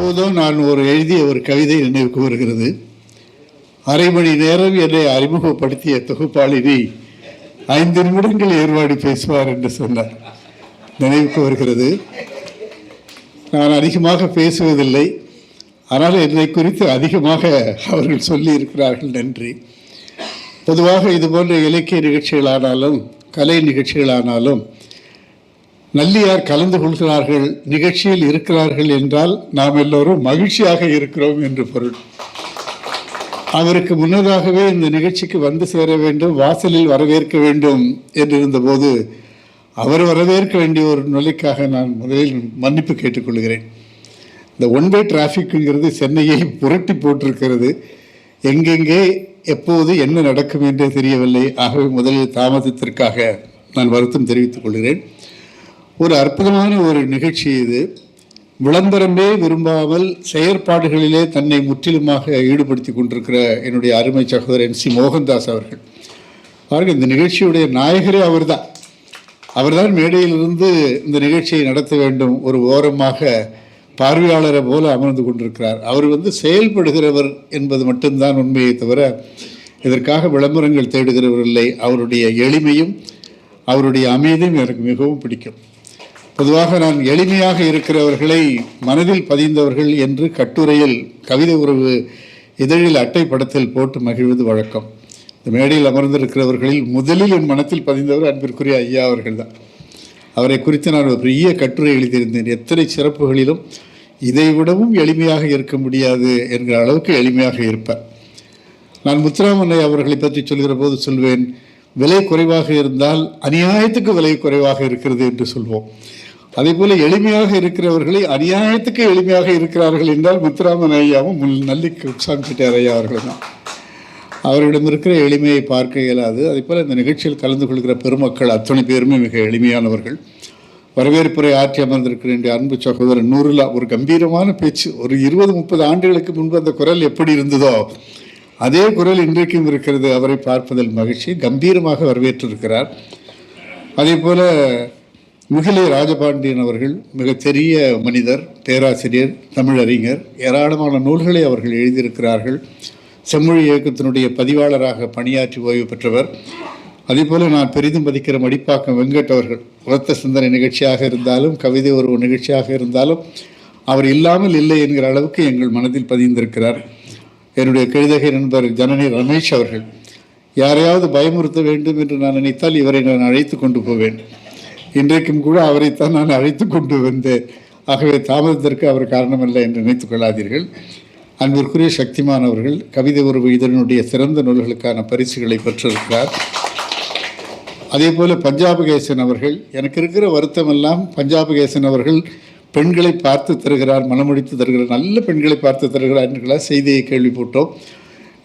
எப்போதோ நான் ஒரு எழுதிய ஒரு கவிதை நினைவுக்கு வருகிறது. அரை மணி நேரம் என்னை அறிமுகப்படுத்திய தொகுப்பாளினி ஐந்து நிமிடங்கள் ஏற்பாடு பேசுவார் என்று சொன்னார். நினைவுக்கு வருகிறது. நான் அதிகமாக பேசுவதில்லை. ஆனால் என்னை குறித்து அதிகமாக அவர்கள் சொல்லி இருக்கிறார்கள் நன்றி. பொதுவாக இது போன்ற இலக்கிய நிகழ்ச்சிகளானாலும் கலை நிகழ்ச்சிகளானாலும் நல்லியார் கலந்து கொள்கிறார்கள் நிகழ்ச்சியில் இருக்கிறார்கள் என்றால் நாம் எல்லோரும் மகிழ்ச்சியாக இருக்கிறோம் என்று பொருள். அவருக்கு முன்னதாகவே இந்த நிகழ்ச்சிக்கு வந்து சேர வேண்டும் வாசலில் வரவேற்க வேண்டும் என்றிருந்தபோது அவர் வரவேற்க வேண்டிய ஒரு நிலைக்காக நான் முதலில் மன்னிப்பு கேட்டுக்கொள்கிறேன். இந்த ஒன் வே டிராஃபிக்குங்கிறது சென்னையை புரட்டி போட்டிருக்கிறது. எங்கெங்கே எப்போது என்ன நடக்கும் என்றே தெரியவில்லை. ஆகவே முதலில் தாமதத்திற்காக நான் வருத்தம் தெரிவித்துக் கொள்கிறேன். ஒரு அற்புதமான ஒரு நிகழ்ச்சி இது. விளம்பரமே விரும்பாமல் செயற்பாடுகளிலே தன்னை முற்றிலுமாக ஈடுபடுத்தி கொண்டிருக்கிற என்னுடைய அருமை சகோதரர் என் சி. மோகன்தாஸ் அவர்கள். பாருங்கள் இந்த நிகழ்ச்சியுடைய நாயகரே அவர்தான். அவர்தான் மேடையிலிருந்து இந்த நிகழ்ச்சியை நடத்த வேண்டும் ஒரு ஓரமாக பார்வையாளரை போல அமர்ந்து கொண்டிருக்கிறார். அவர் வந்து செயல்படுகிறவர் என்பது மட்டும்தான் உண்மையை தவிர இதற்காக விளம்பரங்கள் தேடுகிறவர் இல்லை. அவருடைய எளிமையும் அவருடைய அமைதியும் எனக்கு மிகவும் பிடிக்கும். பொதுவாக நான் எளிமையாக இருக்கிறவர்களை மனதில் பதிந்தவர்கள் என்று கட்டுரையில் கவிதை உறவு இதழில் அட்டை படத்தில் போட்டு மகிழ்வது வழக்கம். இந்த மேடையில் அமர்ந்திருக்கிறவர்களில் முதலில் என் மனத்தில் பதிந்தவர் அன்பிற்குரிய ஐயா அவர்கள் தான் அவரை குறித்து நான் ஒரு பெரிய கட்டுரை எழுதியிருந்தேன். எத்தனை சிறப்புகளிலும் இதை விடவும் எளிமையாக இருக்க முடியாது என்கிற அளவுக்கு எளிமையாக இருப்பார். நான் முத்துராமனை அவர்களை பற்றி சொல்கிற போது சொல்வேன் விலை குறைவாக இருந்தால் அநியாயத்துக்கு விலை குறைவாக இருக்கிறது என்று சொல்வோம். அதே போல எளிமையாக இருக்கிறவர்களை அநியாயத்துக்கு எளிமையாக இருக்கிறார்கள் என்றால் முத்துராமன் ஐயாவும் முல் நல்லி செட்டியார் ஐயா அவர்கள் தான். அவர்களிடம் இருக்கிற எளிமையை பார்க்க இயலாது. அதே போல் இந்த நிகழ்ச்சியில் கலந்து கொள்கிற பெருமக்கள் அத்தனை பேருமே மிக எளிமையானவர்கள். வரவேற்புரை ஆற்றி அமர்ந்திருக்கிற என்னுடைய அன்பு சகோதரன் நூறுலா ஒரு கம்பீரமான பேச்சு. ஒரு இருபது முப்பது ஆண்டுகளுக்கு முன்பு அந்த குரல் எப்படி இருந்ததோ அதே குரல் இன்றைக்கும் இருக்கிறது. அவரை பார்ப்பதில் மகிழ்ச்சி. கம்பீரமாக வரவேற்றிருக்கிறார். அதே போல் முகிலை ராஜபாண்டியன் அவர்கள் மிக மனிதர் பேராசிரியர் தமிழறிஞர். ஏராளமான நூல்களை அவர்கள் எழுதியிருக்கிறார்கள். செம்மொழி இயக்கத்தினுடைய பதிவாளராக பணியாற்றி ஓய்வு பெற்றவர். அதேபோல் நான் பெரிதும் மதிக்கிற மடிப்பாக்கம் வெங்கட் அவர்கள். உரத்த சிந்தனை நிகழ்ச்சியாக இருந்தாலும் கவிதை ஒரு நிகழ்ச்சியாக இருந்தாலும் அவர் இல்லாமல் இல்லை என்கிற அளவுக்கு எங்கள் மனதில் பதிந்திருக்கிறார். என்னுடைய கழுதகை நண்பர் ஜனனி ரமேஷ் அவர்கள். யாரையாவது பயமுறுத்த வேண்டும் என்று நான் நினைத்தால் இவரை நான் அழைத்து கொண்டு போவேன். இன்றைக்கும் கூட அவரைத்தான் நான் அழைத்து கொண்டு வந்தேன். ஆகவே தாமதத்திற்கு அவர் காரணமல்ல என்று நினைத்துக் கொள்ளாதீர்கள். அன்பிற்குரிய சக்திமான் அவர்கள் கவிதை உறவு இதனுடைய சிறந்த நூல்களுக்கான பரிசுகளை பெற்றிருக்கிறார். அதே போல் பஞ்சாபகேசன் அவர்கள் எனக்கு இருக்கிற வருத்தமெல்லாம் பஞ்சாபகேசன் அவர்கள் பெண்களை பார்த்து தருகிறார் மனமுடித்து தருகிறார் நல்ல பெண்களை பார்த்து தருகிறார் என்கிற செய்தியை கேள்விப்பட்டோம்.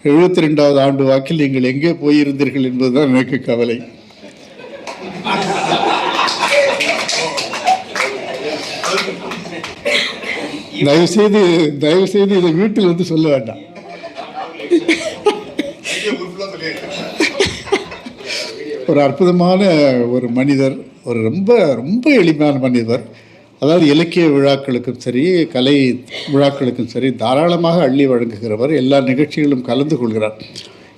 எழுபத்தி ரெண்டாவது ஆண்டு வாக்கில் நீங்கள் எங்கே போயிருந்தீர்கள் என்பதுதான் எனக்கு கவலை. தயவு செய்து தயவு செய்து இதை வீட்டில் வந்து சொல்ல வேண்டாம். ஒரு அற்புதமான ஒரு மனிதர் ஒரு ரொம்ப ரொம்ப எளிமையான மனிதர். அதாவது இலக்கிய விழாக்களுக்கும் சரி கலை விழாக்களுக்கும் சரி தாராளமாக அள்ளி வழங்குகிறவர் எல்லா நிகழ்ச்சிகளும் கலந்து கொள்கிறார்.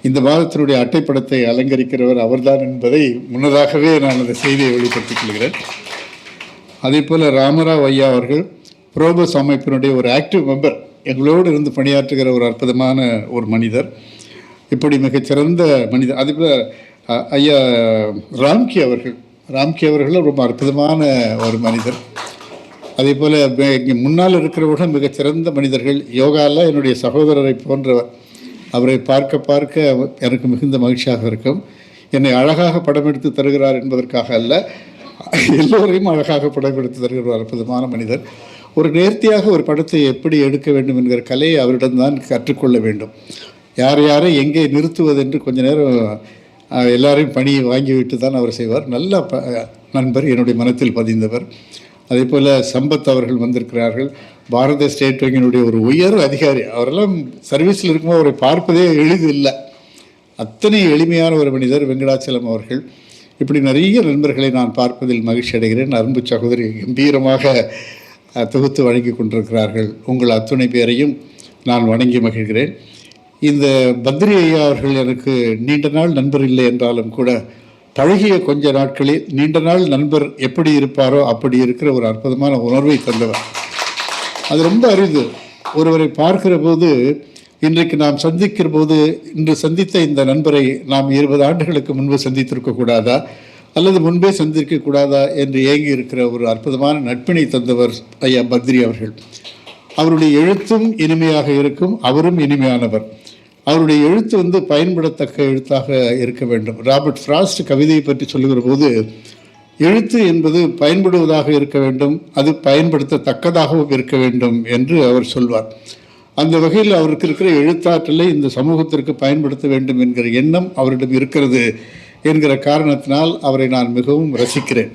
இந்த மாதத்தினுடைய அட்டைப்படத்தை அலங்கரிக்கிறவர் அவர்தான் என்பதை முன்னதாகவே நான் அந்த செய்தியை வெளிப்படுத்திக் கொள்கிறேன். அதே போல் ராமராவ் ஐயா அவர்கள் புரோபஸ் அமைப்பினுடைய ஒரு ஆக்டிவ் மெம்பர் எங்களோடு இருந்து பணியாற்றுகிற ஒரு அற்புதமான ஒரு மனிதர் இப்படி மிகச்சிறந்த மனிதர். அதே போல் ஐயா ராம்கி அவர்கள் ராம்கி அவர்களும் ரொம்ப அற்புதமான ஒரு மனிதர். அதே போல் இங்கே முன்னால் இருக்கிறவர்கள் மிகச்சிறந்த மனிதர்கள் யோகாவில் என்னுடைய சகோதரரை போன்றவர். அவரை பார்க்க பார்க்க எனக்கு மிகுந்த மகிழ்ச்சியாக இருக்கும். என்னை அழகாக படம் எடுத்து தருகிறார் என்பதற்காக அல்ல எல்லோரையும் அழகாக படம் எடுத்து தருகிற ஒரு அற்புதமான மனிதர். ஒரு நேர்த்தியாக ஒரு படத்தை எப்படி எடுக்க வேண்டும் என்கிற கலையை அவரிடம்தான் கற்றுக்கொள்ள வேண்டும். யார் யாரை எங்கே நிறுத்துவது என்று கொஞ்ச நேரம் எல்லாரையும் பணியை வாங்கிவிட்டு தான் அவர் செய்வார். நல்ல ப நண்பர் என்னுடைய மனத்தில் பதிந்தவர். அதே போல் சம்பத் அவர்கள் வந்திருக்கிறார்கள். பாரத ஸ்டேட் வங்கியினுடைய ஒரு உயர் அதிகாரி. அவரெல்லாம் சர்வீஸில் இருக்கும்போது அவரை பார்ப்பதே எளிது இல்லை. அத்தனை எளிமையான ஒரு மனிதர் வெங்கடாச்சலம் அவர்கள். இப்படி நிறைய நண்பர்களை நான் பார்ப்பதில் மகிழ்ச்சி அடைகிறேன் அன்பு சகோதரி கம்பீரமாக தொகுத்து வழங்கி கொண்டிருக்கிறார்கள். உங்கள் அத்துணை பேரையும் நான் வணங்கி மகிழ்கிறேன். இந்த பத்ரி ஐயா அவர்கள் எனக்கு நீண்ட நாள் நண்பர் இல்லை என்றாலும் கூட பழகிய கொஞ்ச நாட்களில் நீண்ட நாள் நண்பர் எப்படி இருப்பாரோ அப்படி இருக்கிற ஒரு அற்புதமான உணர்வை தந்தவர். அது ரொம்ப அரிது. ஒருவரை பார்க்கிற போது இன்றைக்கு நாம் சந்திக்கிற போது இன்று சந்தித்த இந்த நண்பரை நாம் இருபது ஆண்டுகளுக்கு முன்பு சந்தித்திருக்க கூடாதா? அல்லது முன்பே சந்திருக்க கூடாதா என்று ஏங்கி இருக்கிற ஒரு அற்புதமான நட்பினை தந்தவர் ஐயா பத்ரி அவர்கள். அவருடைய எழுத்தும் இனிமையாக இருக்கும் அவரும் இனிமையானவர். அவருடைய எழுத்து வந்து பயன்படத்தக்க எழுத்தாக இருக்க வேண்டும். ராபர்ட் ஃப்ராஸ்ட் கவிதையை பற்றி சொல்லுகிற போது எழுத்து என்பது பயன்படுவதாக இருக்க வேண்டும் அது பயன்படுத்தத்தக்கதாகவும் இருக்க வேண்டும் என்று அவர் சொல்வார். அந்த வகையில் அவருக்கு இருக்கிற எழுத்தாற்றலை இந்த சமூகத்திற்கு பயன்படுத்த வேண்டும் என்கிற எண்ணம் அவரிடம் இருக்கிறது. என்கிற காரணத்தினால் அவரை நான் மிகவும் ரசிக்கிறேன்.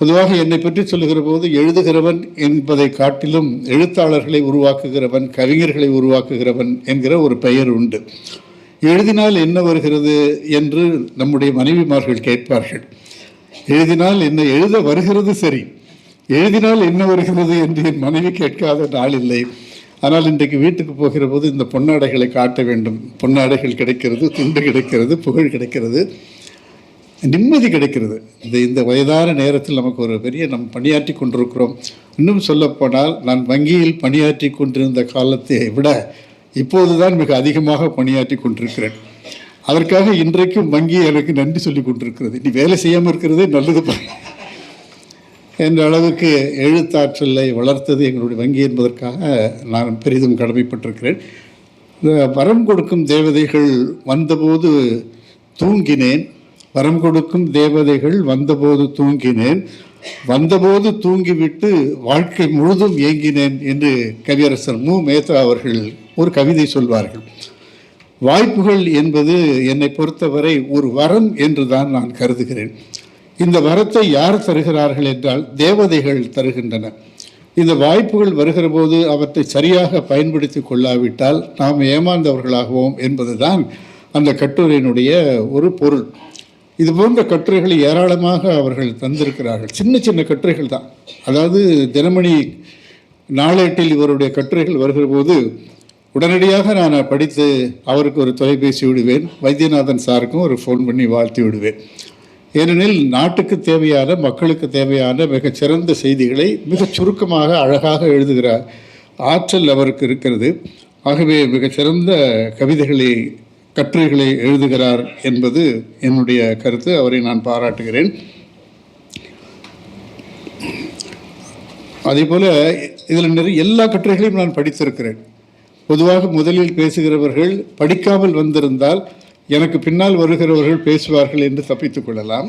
பொதுவாக என்னை பற்றி சொல்லுகிற போது எழுதுகிறவன் என்பதை காட்டிலும் எழுத்தாளர்களை உருவாக்குகிறவன் கவிஞர்களை உருவாக்குகிறவன் என்கிற ஒரு பெயர் உண்டு. எழுதினால் என்ன வருகிறது என்று நம்முடைய மனைவிமார்கள் கேட்பார்கள். எழுதினால் என்ன எழுத வருகிறது சரி எழுதினால் என்ன வருகிறது என்று என் மனைவி கேட்காத நாள் இல்லை. ஆனால் இன்றைக்கு வீட்டுக்கு போகிற போது இந்த பொன்னாடைகளை காட்ட வேண்டும். பொன்னாடைகள் கிடைக்கிறது துண்டு கிடைக்கிறது புகழ் கிடைக்கிறது. நிம்மதி கிடைக்கிறது. இந்த இந்த வயதான நேரத்தில் நமக்கு ஒரு பெரிய நம் பணியாற்றி கொண்டிருக்கிறோம். இன்னும் சொல்லப்போனால் நான் வங்கியில் பணியாற்றி கொண்டிருந்த காலத்தை விட இப்போதுதான் மிக அதிகமாக பணியாற்றி கொண்டிருக்கிறேன். அதற்காக இன்றைக்கும் வங்கி எனக்கு நன்றி சொல்லி கொண்டிருக்கிறது. நீ வேலை செய்யாமல் இருக்கிறதே நல்லது என்ற அளவுக்கு எழுத்தாற்றலை வளர்த்தது எங்களுடைய வங்கி என்பதற்காக நான் பெரிதும் கடமைப்பட்டிருக்கிறேன். இந்த வரம் கொடுக்கும் தேவதைகள் வந்தபோது தூங்கினேன். வரம் கொடுக்கும் தேவதைகள் வந்தபோது தூங்கினேன். வந்தபோது தூங்கிவிட்டு வாழ்க்கை முழுதும் ஏங்கினேன் என்று கவியரசர் மு. மேத்தா அவர்கள் ஒரு கவிதை சொல்வார்கள். வாய்ப்புகள் என்பது என்னை பொறுத்தவரை ஒரு வரம் என்று தான் நான் கருதுகிறேன். இந்த வரத்தை யார் தருகிறார்கள் என்றால் தேவதைகள் தருகின்றன. இந்த வாய்ப்புகள் வருகிற போது அவற்றை சரியாக பயன்படுத்தி கொள்ளாவிட்டால் நாம் ஏமாந்தவர்களாகுவோம் என்பதுதான் அந்த கட்டுரையினுடைய ஒரு பொருள். இது போன்ற கட்டுரைகளை ஏராளமாக அவர்கள் தந்திருக்கிறார்கள். சின்ன சின்ன கட்டுரைகள் தான். அதாவது தினமணி நாளேட்டில் இவருடைய கட்டுரைகள் வருகிற போது உடனடியாக நான் படித்து அவருக்கு ஒரு தொலைபேசி விடுவேன். வைத்தியநாதன் சாருக்கும் ஒரு ஃபோன் பண்ணி வாழ்த்தி விடுவேன். ஏனெனில் நாட்டுக்கு தேவையான மக்களுக்கு தேவையான மிகச்சிறந்த செய்திகளை மிகச் சுருக்கமாக அழகாக எழுதுகிற ஆற்றல் அவருக்கு இருக்கிறது. ஆகவே மிகச்சிறந்த கவிதைகளை கட்டுரைகளை எழுதுகிறார் என்பது என்னுடைய கருத்து. அவரை நான் பாராட்டுகிறேன். அதே போல் இதில் நிறைய எல்லா கட்டுரைகளையும் நான் படித்திருக்கிறேன். பொதுவாக முதலில் பேசுகிறவர்கள் படிக்காமல் வந்திருந்தால் எனக்கு பின்னால் வருகிறவர்கள் பேசுவார்கள் என்று தப்பித்துக் கொள்ளலாம்.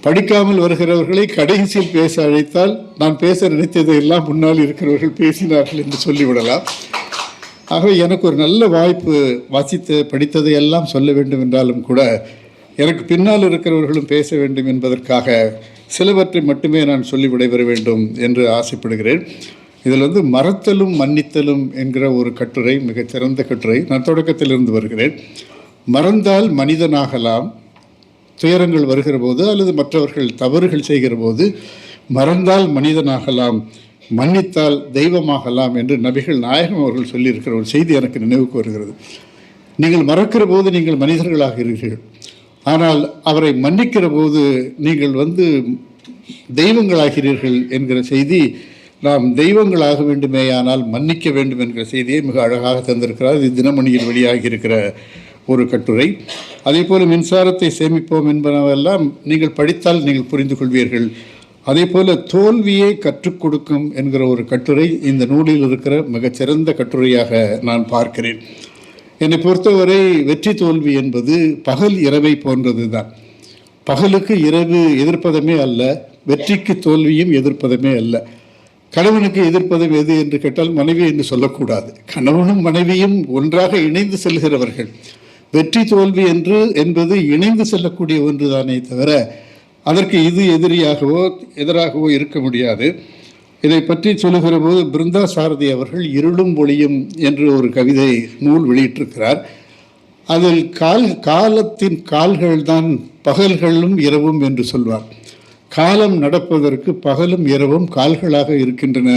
படிக்காமல் வருகிறவர்களை கடைசியில் பேச அழைத்தால் நான் பேச நினைத்ததை எல்லாம் முன்னால் இருக்கிறவர்கள் பேசினார்கள் என்று சொல்லிவிடலாம். ஆகவே எனக்கு ஒரு நல்ல வாய்ப்பு வாசித்து படித்ததை எல்லாம் சொல்ல வேண்டும் என்றாலும் கூட எனக்கு பின்னால் இருக்கிறவர்களும் பேச வேண்டும் என்பதற்காக சிலவற்றை மட்டுமே நான் சொல்லி விடைபெற வேண்டும் என்று ஆசைப்படுகிறேன். இதில் வந்து மறத்தலும் மன்னித்தலும் என்கிற ஒரு கட்டுரை மிகச் சிறந்த கட்டுரை நான் தொடக்கத்திலிருந்து வருகிறேன். மறந்தால் மனிதனாகலாம் துயரங்கள் வருகிற போது அல்லது மற்றவர்கள் தவறுகள் செய்கிற போது மறந்தால் மனிதனாகலாம் மன்னித்தால் தெய்வமாகலாம் என்று நபிகள் நாயகம் அவர்கள் சொல்லியிருக்கிற ஒரு செய்தி எனக்கு நினைவுக்கு வருகிறது. நீங்கள் மறக்கிற போது நீங்கள் மனிதர்களாக இருக்கிறீர்கள் ஆனால் அவரை மன்னிக்கிற போது நீங்கள் வந்து தெய்வங்களாகிறீர்கள் என்கிற செய்தி நாம் தெய்வங்களாக வேண்டுமேயானால் மன்னிக்க வேண்டும் என்கிற செய்தியை மிக அழகாக தந்திருக்கிறார். இது தினமணியில் வெளியாகி இருக்கிற ஒரு கட்டுரை. அதே போல மின்சாரத்தை சேமிப்போம் என்பனவெல்லாம் நீங்கள் படித்தால் நீங்கள் புரிந்து கொள்வீர்கள் அதே போல தோல்வியை கற்றுக் கொடுக்கும் என்கிற ஒரு கட்டுரை இந்த நூலில் இருக்கிற மிகச்சிறந்த கட்டுரையாக நான் பார்க்கிறேன். என்னை பொறுத்தவரை வெற்றி தோல்வி என்பது பகல் இரவை போன்றது தான் பகலுக்கு இரவு எதிர்ப்பதமே அல்ல வெற்றிக்கு தோல்வியும் எதிர்ப்பதமே அல்ல. கணவனுக்கு எதிர்ப்பதம் எது என்று கேட்டால் மனைவி என்று சொல்லக்கூடாது. கணவனும் மனைவியும் ஒன்றாக இணைந்து செல்கிறவர்கள். வெற்றி தோல்வி என்று என்பது இணைந்து செல்லக்கூடிய ஒன்றுதானே தவிர அதற்கு இது எதிரியாகவோ எதிராகவோ இருக்க முடியாது. இதை பற்றி சொல்லுகிற போது பிருந்தா சாரதி அவர்கள் இருளும் ஒளியும் என்று ஒரு கவிதை நூல் வெளியிட்டிருக்கிறார். அதில் கால் காலத்தின் கால்கள் தான் பகல்களும் இரவும் என்று சொல்வார். காலம் நடப்பதற்கு பகலும் இரவும் கால்களாக இருக்கின்றன.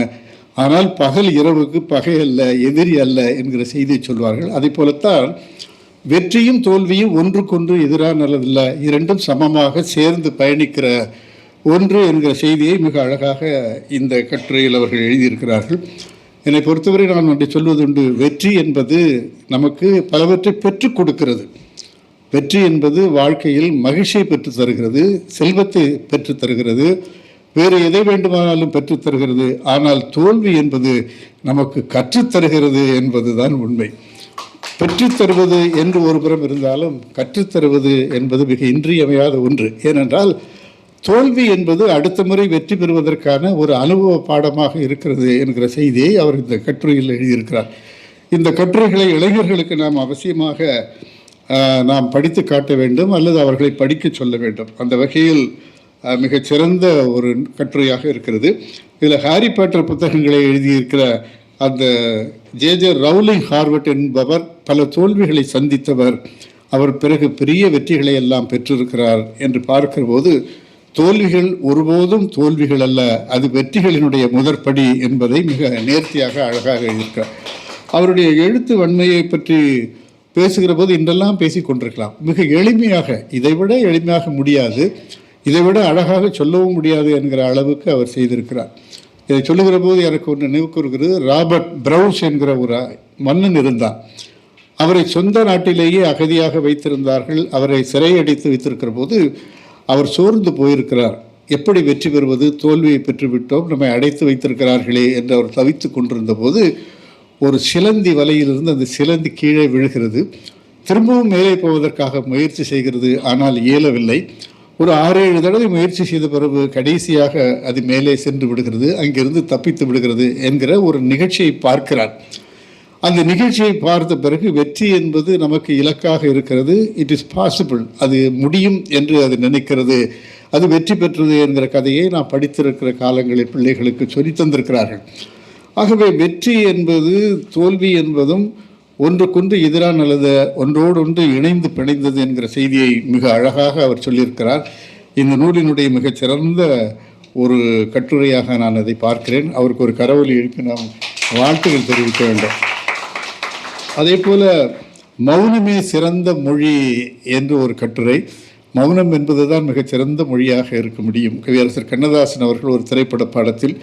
ஆனால் பகல் இரவுக்கு பகை அல்ல எதிரி அல்ல என்கிற செய்தியை சொல்வார்கள். அதை போலத்தான் வெற்றியும் தோல்வியும் ஒன்றுக்கொன்று எதிரானதல்ல இரண்டும் சமமாக சேர்ந்து பயணிக்கிற ஒன்று என்கிற செய்தியை மிக அழகாக இந்த கட்டுரையில் அவர்கள் எழுதியிருக்கிறார்கள். என்னை பொறுத்தவரை நான் ஒன்றை சொல்வதுண்டு வெற்றி என்பது நமக்கு பலவற்றை பெற்றுக் கொடுக்கிறது. வெற்றி என்பது வாழ்க்கையில் மகிழ்ச்சியை பெற்றுத் தருகிறது செல்வத்தை பெற்றுத் தருகிறது வேறு எதை வேண்டுமானாலும் பெற்றுத் தருகிறது. ஆனால் தோல்வி என்பது நமக்கு கற்றுத் தருகிறது என்பதுதான் உண்மை. பெற்றுத்தருவது என்று ஒரு புறம் இருந்தாலும் கற்றுத் தருவது என்பது மிக இன்றியமையாத ஒன்று. ஏனென்றால் தோல்வி என்பது அடுத்த முறை வெற்றி பெறுவதற்கான ஒரு அனுபவ பாடமாக இருக்கிறது என்கிற செய்தியை அவர் இந்த கட்டுரையில் எழுதியிருக்கிறார். இந்த கட்டுரைகளை இளைஞர்களுக்கு நாம் அவசியமாக நாம் படித்து காட்ட வேண்டும் அல்லது அவர்களை படிக்க சொல்ல வேண்டும். அந்த வகையில் மிகச்சிறந்த ஒரு கட்டுரையாக இருக்கிறது. இதில் ஹாரி பாட்டர் புத்தகங்களை எழுதியிருக்கிற அந்த ஜே ஜே ரவுலிங் ஹார்வர்ட் என்பவர் பல தோல்விகளை சந்தித்தவர். அவர் பிறகு பெரிய வெற்றிகளை எல்லாம் பெற்றிருக்கிறார் என்று பார்க்கிற போது தோல்விகள் ஒருபோதும் தோல்விகள் அல்ல அது வெற்றிகளினுடைய முதற்படி என்பதை மிக நேர்த்தியாக அழகாக எழுதியிருக்கிறார் அவருடைய எழுத்து வன்மையை பற்றி பேசுகிற போது இன்றெல்லாம் பேசிக் கொண்டிருக்கலாம். மிக எளிமையாக இதைவிட எளிமையாக முடியாது. இதைவிட அழகாக சொல்லவும் முடியாது என்கிற அளவுக்கு அவர் செய்திருக்கிறார். இதை சொல்லுகிற போது எனக்கு ஒன்று நினைவுக்கு வருகிறது ராபர்ட் பிரவுஸ் என்கிற ஒரு மன்னன் இருந்தான். அவரை சொந்த நாட்டிலேயே அகதியாக வைத்திருந்தார்கள். அவரை சிறையடைத்து வைத்திருக்கிற போது அவர் சோர்ந்து போயிருக்கிறார். எப்படி வெற்றி பெறுவது? தோல்வியை பெற்றுவிட்டோம். நம்மை அடைத்து வைத்திருக்கிறார்களே என்று அவர் தவித்து கொண்டிருந்த போது ஒரு சிலந்தி வலையிலிருந்து அந்த சிலந்தி கீழே விழுகிறது. திரும்பவும் மேலே போவதற்காக முயற்சி செய்கிறது. ஆனால் இயலவில்லை. ஒரு ஆறு ஏழு தடவை முயற்சி செய்த பிறகு கடைசியாக அது மேலே சென்று விடுகிறது அங்கிருந்து தப்பித்து விடுகிறது என்கிற ஒரு நிகழ்ச்சியை பார்க்கிறார். அந்த நிகழ்ச்சியை பார்த்த பிறகு வெற்றி என்பது நமக்கு இலக்காக இருக்கிறது. இட் இஸ் பாசிபிள் அது முடியும் என்று அது நினைக்கிறது. அது வெற்றி பெற்றது என்கிற கதையை நான் படித்திருக்கிற காலங்களில் பிள்ளைகளுக்கு சொல்லி தந்திருக்கிறார்கள். ஆகவே வெற்றி என்பது தோல்வி என்பதும் ஒன்றுக்கொன்று எதிரான அல்லது ஒன்றோடு ஒன்று இணைந்து பிணைந்தது என்கிற செய்தியை மிக அழகாக அவர் சொல்லியிருக்கிறார். இந்த நூலினுடைய மிகச் சிறந்த ஒரு கட்டுரையாக நான் அதை பார்க்கிறேன். அவருக்கு ஒரு கரவொலி எழுப்பி நாம் வாழ்த்துகள் தெரிவிக்க வேண்டும். அதே போல மௌனமே சிறந்த மொழி என்று ஒரு கட்டுரை. மௌனம் என்பதுதான் மிகச் சிறந்த மொழியாக இருக்க முடியும். கவியரசர் கண்ணதாசன் அவர்கள் ஒரு திரைப்பட பாடத்தில்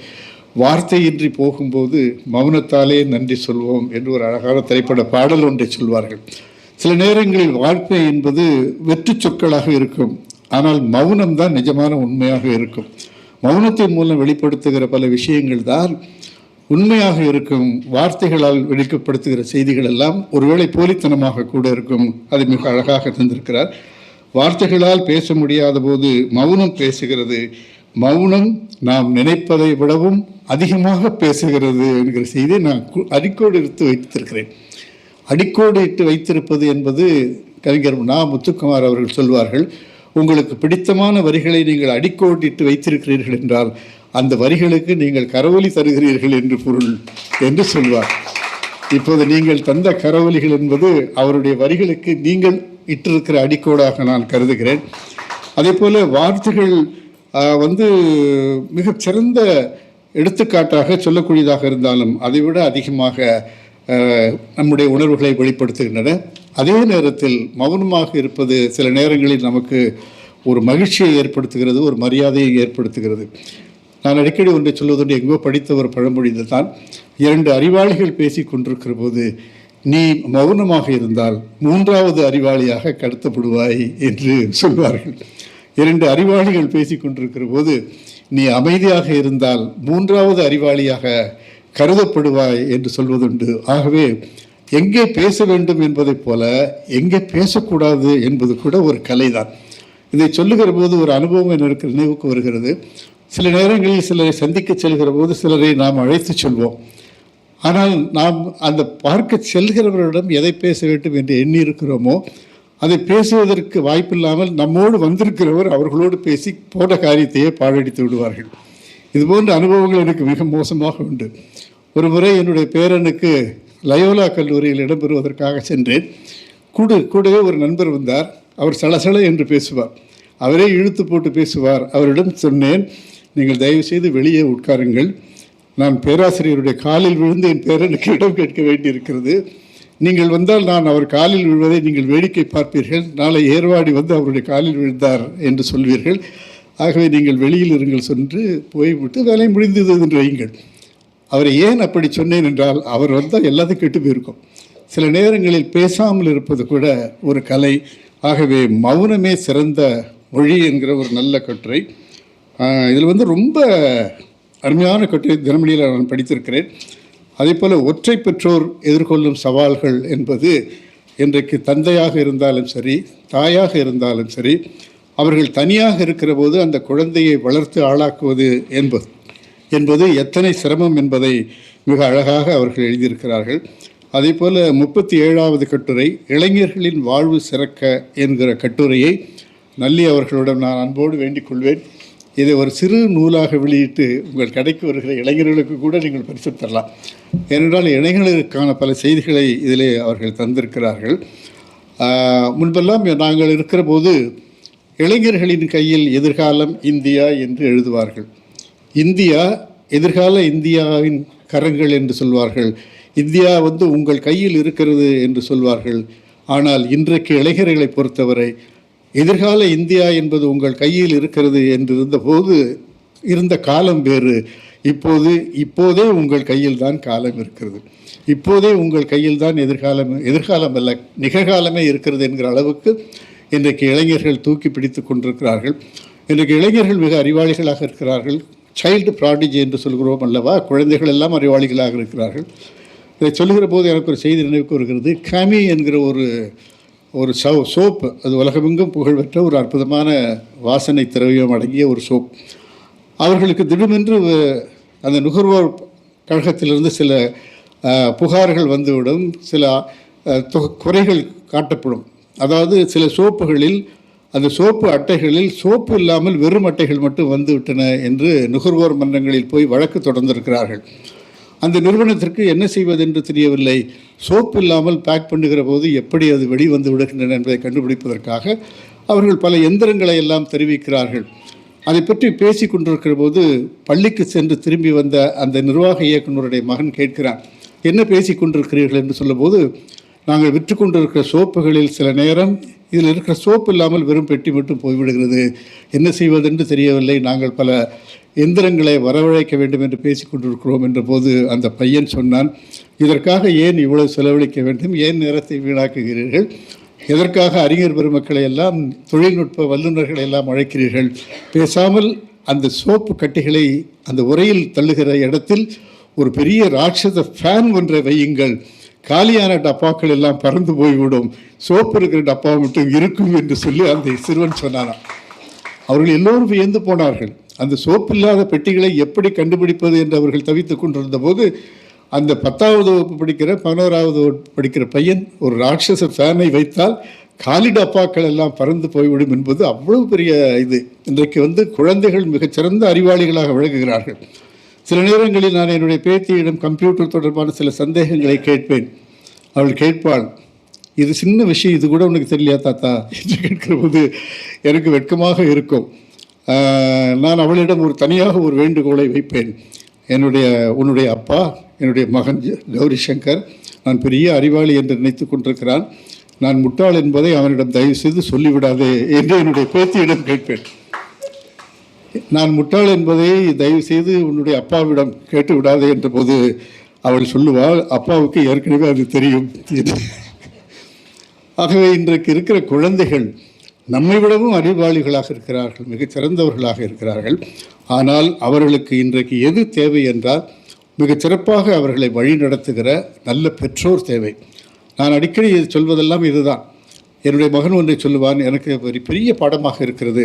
வார்த்தையின்றி போகும்போது மௌனத்தாலே நன்றி சொல்வோம் என்று ஒரு அழகான திரைப்பட பாடல் ஒன்றை சொல்வார்கள். சில நேரங்களில் வாழ்க்கை என்பது வெற்றி சொற்களாக இருக்கும். ஆனால் மௌனம் தான் நிஜமான உண்மையாக இருக்கும். மௌனத்தின் மூலம் வெளிப்படுத்துகிற பல விஷயங்கள் தான் உண்மையாக இருக்கும். வார்த்தைகளால் வெளிக்கப்படுத்துகிற செய்திகள் எல்லாம் ஒருவேளை போலித்தனமாக கூட இருக்கும். அதை மிக அழகாக தந்திருக்கிறார். வார்த்தைகளால் பேச முடியாத போது மௌனம் பேசுகிறது. மௌனம் நாம் நினைப்பதை விடவும் அதிகமாக பேசுகிறது என்கிற செய்தியை நான் கு- அடிக்கோடு எடுத்து வைத்திருக்கிறேன். அடிக்கோடு இட்டு வைத்திருப்பது என்பது கவிஞர் நா. முத்துக்குமார் அவர்கள் சொல்வார்கள் உங்களுக்கு பிடித்தமான வரிகளை நீங்கள் அடிக்கோட்டிட்டு வைத்திருக்கிறீர்கள் என்றால் அந்த வரிகளுக்கு நீங்கள் கரவொலி தருகிறீர்கள் என்று பொருள் என்று சொல்வார். இப்போது நீங்கள் தந்த கரவொலிகள் என்பது அவருடைய வரிகளுக்கு நீங்கள் இட்டிருக்கிற அடிக்கோடாக நான் கருதுகிறேன். அதே போல வார்த்தைகள் வந்து மிகச்சிறந்த எடுத்துக்காட்டாக சொல்லக்கூடியதாக இருந்தாலும் அதைவிட அதிகமாக நம்முடைய உணர்வுகளை வெளிப்படுத்துகின்றன. அதே நேரத்தில் மௌனமாக இருப்பது சில நேரங்களில் நமக்கு ஒரு மகிழ்ச்சியை ஏற்படுத்துகிறது ஒரு மரியாதையை ஏற்படுத்துகிறது. நான் அடிக்கடி ஒன்றை சொல்வதுண்டு எங்கோ படித்த ஒரு பழமொழியில் தான் இரண்டு அறிவாளிகள் பேசி கொண்டிருக்கிற போது நீ மௌனமாக இருந்தால் மூன்றாவது அறிவாளியாக கடத்தப்படுவாய் என்று சொல்வார்கள். இரண்டு அறிவாளிகள் பேசிக் கொண்டிருக்கிற போது நீ அமைதியாக இருந்தால் மூன்றாவது அறிவாளியாக கருதப்படுவாய் என்று சொல்வதுண்டு. ஆகவே எங்கே பேச வேண்டும் என்பதைப் போல எங்கே பேசக்கூடாது என்பது கூட ஒரு கலைதான். இதை சொல்லுகிற போது ஒரு அனுபவம் எனக்கு நினைவுக்கு வருகிறது. சில நேரங்களில் சிலரை சந்திக்க செல்கிற போது சிலரை நாம் அழைத்து செல்வோம். ஆனால் நாம் அந்த பார்க்க செல்கிறவர்களிடம் எதை பேச வேண்டும் என்று எண்ணி இருக்கிறோமோ அதை பேசுவதற்கு வாய்ப்பில்லாமல் நம்மோடு வந்திருக்கிறவர் அவர்களோடு பேசி போன காரியத்தையே பாழடித்து விடுவார்கள். இதுபோன்ற அனுபவங்கள் எனக்கு மிக மோசமாக உண்டு. ஒரு முறை என்னுடைய பேரனுக்கு லயோலா கல்லூரியில் இடம்பெறுவதற்காக சென்றேன். கூட கூடவே ஒரு நண்பர் வந்தார். அவர் சலசல என்று பேசுவார். அவரே இழுத்து போட்டு பேசுவார். அவரிடம் சொன்னேன் நீங்கள் தயவு செய்து வெளியே உட்காருங்கள். நான் பேராசிரியருடைய காலில் விழுந்து என் பேரனுக்கு இடம் கேட்க வேண்டியிருக்கிறது. நீங்கள் வந்தால் நான் அவர் காலில் விழுவதை நீங்கள் வேடிக்கை பார்ப்பீர்கள். நாளை ஏர்வாடி வந்து அவருடைய காலில் விழுந்தார் என்று சொல்வீர்கள். ஆகவே நீங்கள் வெளியில் இருங்கள் சென்று போய்விட்டு வேலை முடிந்தது என்று வையுங்கள். அவரை ஏன் அப்படி சொன்னேன் என்றால் அவர் வந்தால் எல்லாத்தையும் கெட்டு போயிருக்கும். சில நேரங்களில் பேசாமல் இருப்பது கூட ஒரு கலை. ஆகவே மௌனமே சிறந்த மொழி என்கிற ஒரு நல்ல கட்டுரை. இதில் வந்து ரொம்ப அருமையான கட்டுரை தினமணியில் நான் படித்திருக்கிறேன். அதே போல் ஒற்றை பெற்றோர் எதிர்கொள்ளும் சவால்கள் என்பது இன்றைக்கு தந்தையாக இருந்தாலும் சரி தாயாக இருந்தாலும் சரி அவர்கள் தனியாக இருக்கிற போது அந்த குழந்தையை வளர்த்து ஆளாக்குவது என்பது என்பது எத்தனை சிரமம் என்பதை மிக அழகாக அவர்கள் எழுதியிருக்கிறார்கள். அதே போல் முப்பத்தி ஏழாவது கட்டுரை இளைஞர்களின் வாழ்வு சிறக்க என்கிற கட்டுரையை நல்லி அவர்களிடம் நான் அன்போடு வேண்டிக் கொள்வேன். இதை ஒரு சிறு நூலாக வெளியிட்டு உங்கள் கடைக்கு வருகிற இளைஞர்களுக்கு கூட நீங்கள் பரிசு தரலாம். ஏனென்றால் இளைஞர்களுக்கான பல செய்திகளை இதிலே அவர்கள் தந்திருக்கிறார்கள். முன்பெல்லாம் நாங்கள் இருக்கிற போது இளைஞர்களின் கையில் எதிர்காலம் இந்தியா என்று எழுதுவார்கள். இந்தியா எதிர்கால இந்தியாவின் கரங்கள் என்று சொல்வார்கள். இந்தியா வந்து உங்கள் கையில் இருக்கிறது என்று சொல்வார்கள். ஆனால் இன்றைக்கு இளைஞர்களை பொறுத்தவரை எதிர்கால இந்தியா என்பது உங்கள் கையில் இருக்கிறது என்றிருந்தபோது இருந்த காலம் வேறு. இப்போது இப்போதே உங்கள் கையில் தான் காலம் இருக்கிறது. இப்போதே உங்கள் கையில் தான் எதிர்காலம் எதிர்காலம் அல்ல நிகழ்காலமே இருக்கிறது என்கிற அளவுக்கு இன்றைக்கு இளைஞர்கள் தூக்கி பிடித்து கொண்டிருக்கிறார்கள். இன்றைக்கு இளைஞர்கள் மிக அறிவாளிகளாக இருக்கிறார்கள். சைல்டு ப்ராடிஜி என்று சொல்கிறோம் அல்லவா? குழந்தைகள் எல்லாம் அறிவாளிகளாக இருக்கிறார்கள். இதை சொல்லுகிற போது எனக்கு ஒரு செய்தி நினைவுக்கு வருகிறது. கமி என்கிற ஒரு ஒரு சவ் சோப்பு. அது உலகமெங்கும் புகழ்பெற்ற ஒரு அற்புதமான வாசனை திரவியம் அடங்கிய ஒரு சோப். அவர்களுக்கு திடமென்று அந்த நுகர்வோர் கழகத்திலிருந்து சில புகார்கள் வந்துவிடும். சில குறைகள் காட்டப்படும். அதாவது சில சோப்புகளில் அந்த சோப்பு அட்டைகளில் சோப்பு இல்லாமல் வெறும் அட்டைகள் மட்டும் வந்துவிட்டன என்று நுகர்வோர் மன்றங்களில் போய் வழக்கு தொடர்ந்திருக்கிறார்கள். அந்த நிறுவனத்திற்கு என்ன செய்வதென்று தெரியவில்லை. சோப்பு இல்லாமல் பேக் பண்ணுகிற போது எப்படி அது வெளிவந்து விடுகின்றன என்பதை கண்டுபிடிப்பதற்காக அவர்கள் பல எந்திரங்களை எல்லாம் தெரிவிக்கிறார்கள். அதை பற்றி பேசி கொண்டிருக்கிற போது பள்ளிக்கு சென்று திரும்பி வந்த அந்த நிர்வாக இயக்குனருடைய மகன் கேட்கிறான். என்ன பேசி கொண்டிருக்கிறீர்கள்? என்று சொல்லும்போது நாங்கள் விற்று கொண்டிருக்கிற சோப்புகளில் சில நேரம் இதில் இருக்கிற சோப்பு இல்லாமல் வெறும் பெட்டி மட்டும் போய்விடுகிறது. என்ன செய்வதென்று தெரியவில்லை. நாங்கள் பல எந்திரங்களை வரவழைக்க வேண்டும் என்று பேசிக் கொண்டிருக்கிறோம் என்ற போது அந்த பையன் சொன்னான் இதற்காக ஏன் இவ்வளவு செலவழிக்க வேண்டும்? ஏன் நேரத்தை வீணாக்குகிறீர்கள்? எதற்காக அறிஞர் பெருமக்களை எல்லாம் தொழில்நுட்ப வல்லுநர்களை எல்லாம் அழைக்கிறீர்கள்? பேசாமல் அந்த சோப்பு கட்டிகளை அந்த உரையில் தள்ளுகிற இடத்தில் ஒரு பெரிய ராட்சத ஃபேன் ஒன்றை வையுங்கள். காலியான டப்பாக்கள் எல்லாம் பறந்து போய்விடும். சோப்பு இருக்கிற டப்பா மட்டும் இருக்கும் என்று சொல்லி அந்த சிறுவன் சொன்னானாம். அவர்கள் எல்லோரும் வியந்து போனார்கள். அந்த சோப்பு இல்லாத பெட்டிகளை எப்படி கண்டுபிடிப்பது என்று அவர்கள் தவித்துக் கொண்டிருந்த போது அந்த பத்தாவது வகுப்பு படிக்கிற பதினோராவது வகுப்பு படிக்கிற பையன் ஒரு ராட்சச ஃபேனை வைத்தால் காலி டப்பாக்கள் எல்லாம் பறந்து போய்விடும் என்பது அவ்வளவு பெரிய இது. இன்றைக்கு வந்து குழந்தைகள் மிகச்சிறந்த அறிவாளிகளாக விளங்குகிறார்கள். சில நேரங்களில் நான் என்னுடைய பேத்தியிடம் கம்ப்யூட்டர் தொடர்பான சில சந்தேகங்களை கேட்பேன். அவள் கேட்பாள் இது சின்ன விஷயம் இது கூட உனக்கு தெரியலையா தாத்தா? என்று கேட்கிற போது எனக்கு வெட்கமாக இருக்கும். நான் அவளிடம் ஒரு தனியாக ஒரு வேண்டுகோளை வைப்பேன். என்னுடைய உன்னுடைய அப்பா என்னுடைய மகன் கௌரி சங்கர் நான் பெரிய அறிவாளி என்று நினைத்து கொண்டிருக்கிறான். நான் முட்டாள் என்பதை அவனிடம் தயவு செய்து சொல்லிவிடாதே என்று என்னுடைய பேத்தியிடம் கேட்பேன். நான் முட்டாள் என்பதை தயவு செய்து உன்னுடைய அப்பாவிடம் கேட்டு விடாதே என்ற போது அவள் சொல்லுவாள் அப்பாவுக்கு ஏற்கனவே அது தெரியும். ஆகவே இன்றைக்கு இருக்கிற குழந்தைகள் நம்மை விடவும் அறிவாளிகளாக இருக்கிறார்கள் மிகச் சிறந்தவர்களாக இருக்கிறார்கள். ஆனால் அவர்களுக்கு இன்றைக்கு எது தேவை என்றால் மிகச் சிறப்பாக அவர்களை வழிநடத்துகிற நல்ல பெற்றோர் தேவை. நான் அடிக்கடி இது சொல்வதெல்லாம் இதுதான். என்னுடைய மகன் ஒன்றை சொல்லுவான் எனக்கு ஒரு பெரிய பாடமாக இருக்கிறது.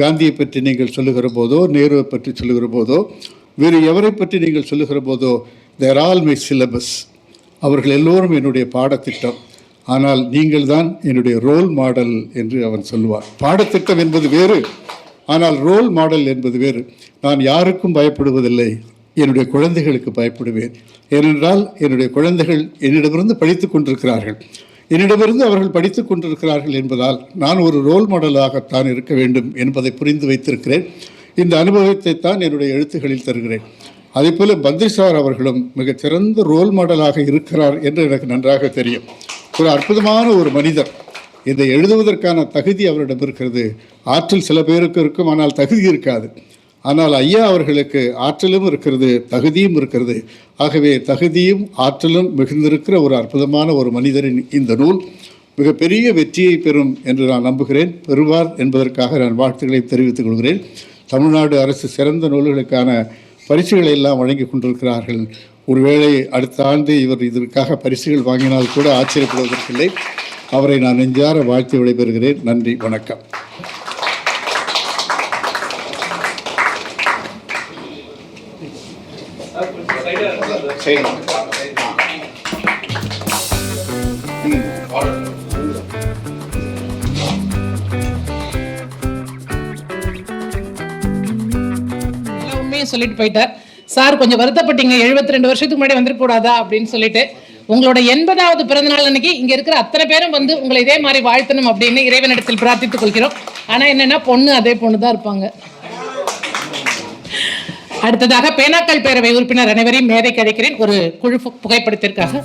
காந்தியை பற்றி நீங்கள் சொல்லுகிற போதோ நேருவை பற்றி சொல்லுகிற போதோ வேறு எவரை பற்றி நீங்கள் சொல்லுகிற போதோ தேர் ஆல் மை சிலபஸ் அவர்கள் எல்லோரும் என்னுடைய பாடத்திட்டம். ஆனால் நீங்கள் தான் என்னுடைய ரோல் மாடல் என்று அவன் சொல்லுவார். பாடத்திட்டம் என்பது வேறு ஆனால் ரோல் மாடல் என்பது வேறு. நான் யாருக்கும் பயப்படுவதில்லை என்னுடைய குழந்தைகளுக்கு பயப்படுவேன். ஏனென்றால் என்னுடைய குழந்தைகள் என்னிடமிருந்து படித்துக் கொண்டிருக்கிறார்கள். என்னிடமிருந்து அவர்கள் படித்துக் கொண்டிருக்கிறார்கள் என்பதால் நான் ஒரு ரோல் மாடலாகத்தான் இருக்க வேண்டும் என்பதை புரிந்து வைத்திருக்கிறேன். இந்த அனுபவத்தை தான் என்னுடைய எழுத்துக்களில் தருகிறேன். அதே போல பத்ரி அவர்களும் மிகச்சிறந்த ரோல் மாடலாக இருக்கிறார் என்று எனக்கு நன்றாக தெரியும். ஒரு அற்புதமான ஒரு மனிதர். இதை எழுதுவதற்கான தகுதி அவரிடம் இருக்கிறது. ஆற்றல் சில பேருக்கு இருக்கும் ஆனால் தகுதி இருக்காது. ஆனால் ஐயா அவர்களுக்கு ஆற்றலும் இருக்கிறது தகுதியும் இருக்கிறது. ஆகவே தகுதியும் ஆற்றலும் மிகுந்திருக்கிற ஒரு அற்புதமான ஒரு மனிதரின் இந்த நூல் மிகப்பெரிய வெற்றியை பெறும் என்று நான் நம்புகிறேன். பெறுவார் என்பதற்காக நான் வாழ்த்துக்களை தெரிவித்துக் கொள்கிறேன். தமிழ்நாடு அரசு சிறந்த நூல்களுக்கான பரிசுகளை எல்லாம் வழங்கி கொண்டிருக்கிறார்கள். ஒருவேளை அடுத்த ஆண்டு இவர் இதற்காக பரிசுகள் வாங்கினால் கூட ஆச்சரியப்படுவதற்கில்லை. அவரை நான் நெஞ்சார வாழ்த்து விடைபெறுகிறேன். நன்றி வணக்கம். சொல்லிட்டு போயிட்டார். சார் கொஞ்சம் வருத்தப்பட்டீங்க. 72 ரெண்டு வருஷத்துக்கு முன்னாடி வந்துட்டு கூடாதா அப்படின்னு சொல்லிட்டு உங்களோட எண்பதாவது பிறந்த நாள் அன்னைக்கு இங்க இருக்கிற அத்தனை பேரும் வந்து உங்களை இதே மாதிரி வாழ்த்தணும் அப்படின்னு இறைவனிடத்தில் பிரார்த்தித்துக் கொள்கிறோம். ஆனா என்னன்னா பொண்ணு அதே பொண்ணு தான் இருப்பாங்க. அடுத்ததாக பேனாக்கள் பேரவை உறுப்பினர் அனைவரையும் மேடைக்கு அழைக்கிறேன். ஒரு குழு புகைப்படத்திற்காக.